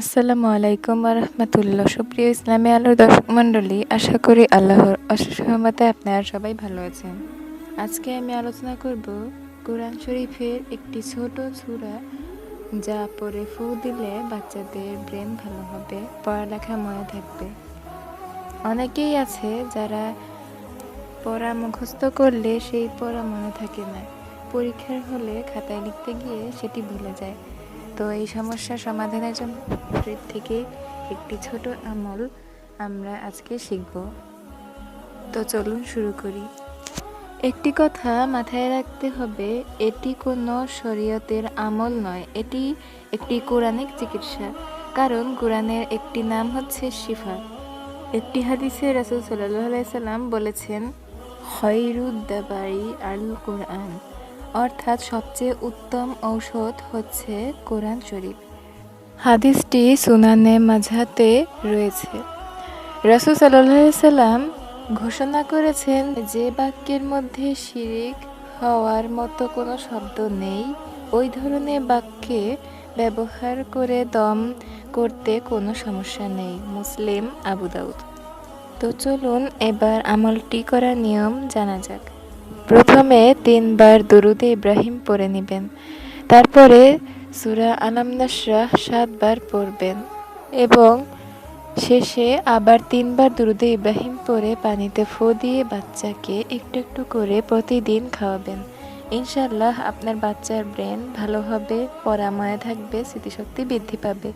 আসসালামু আলাইকুম রহমতুল্লাহ সুপ্রিয় ইসলামী আলোর দর্শক মণ্ডলী, আশা করি আল্লাহর অশেষ রহমতে আপনারা সবাই ভালো আছেন। আজকে আমি আলোচনা করব কোরআন শরীফের একটি ছোট সূরা, যা পড়ে ফু দিলে বাচ্চাদের ব্রেন ভালো হবে, পড়ালেখা মনে থাকবে। অনেকেই আছে যারা পড়া মুখস্থ করলে সেই পড়া মনে থাকে না। পরীক্ষার হলে খাতায় লিখতে গিয়ে সেটি ভুলে যায়। তো এই সমস্যার সমাধানের জন্য থেকে একটি ছোট আমল আমরা আজকে শিখব। তো চলুন শুরু করি। একটি কথা মাথায় রাখতে হবে, এটি কোনো শরীয়তের আমল নয়, এটি একটি কোরআনিক চিকিৎসা। কারণ কোরআনের একটি নাম হচ্ছে শিফা। একটি হাদিসে রাসুল সাল্লাহ সাল্লাম বলেছেন খৈরুদ্দাবারি আল কোরআন অর্থাৎ সবচেয়ে উত্তম ঔষধ হচ্ছে কোরআন শরীফ। হাদিসটি সুনানে মাঝাতে রয়েছে। রাসুল সাল্লাম ঘোষণা করেছেন যে বাক্যের মধ্যে শিরিক হওয়ার মতো কোনো শব্দ নেই। ওই ধরনের বাক্যে ব্যবহার করে দম করতে কোনো সমস্যা নেই, মুসলিম আবু দাউদ। তো চলুন এবার আমলটি করার নিয়ম জানা যাক। প্রথমে তিনবার দরুদে ইব্রাহিম পড়ে নেবেন। তারপরে সুরা আলাম নাসরাহ সাতবার পড়বেন এবং শেষে আবার তিনবার দুরুদে ইব্রাহিম পরে পানিতে ফো দিয়ে বাচ্চাকে একটু একটু করে প্রতিদিন খাওয়াবেন। ইনশাল্লাহ আপনার বাচ্চার ব্রেন ভালো হবে, পরাময় থাকবে, স্মৃতিশক্তি বৃদ্ধি পাবে।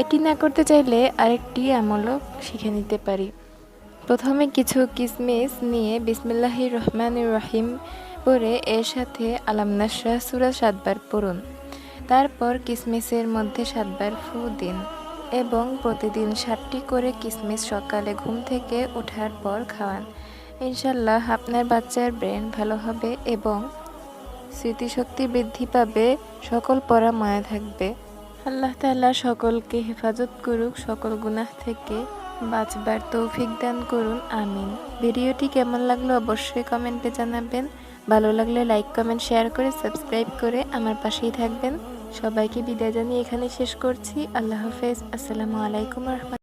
এটি না করতে চাইলে আরেকটি আমলও শিখে নিতে পারি। প্রথমে কিছু কিসমিস নিয়ে বিসমিল্লাহ রহমান রহিম পরে এর সাথে আলাম নাসরাহ সুরা সাতবার পড়ুন। তারপর কিসমিসের মধ্যে সাতবার ফু দিন এবং প্রতিদিন সাতটি করে কিসমিস সকালে ঘুম থেকে ওঠার পর খাওয়ান। ইনশাল্লাহ আপনার বাচ্চার ব্রেন ভালো হবে এবং স্মৃতিশক্তি বৃদ্ধি পাবে, সকল পড়া মায়া থাকবে। আল্লাহ তাল্লাহ সকলকে হেফাজত করুক, সকল গুনাহ থেকে বাঁচবার তৌফিক দান করুন, আমিন। ভিডিওটি কেমন লাগল অবশ্যই কমেন্টে জানাবেন। ভালো লাগলে লাইক, কমেন্ট, শেয়ার করে সাবস্ক্রাইব করে আমার পাশেই থাকবেন। সবাইকে বিদায় জানিয়ে এখানে শেষ করছি। আল্লাহ হাফেজ। আসসালামু আলাইকুম রহমান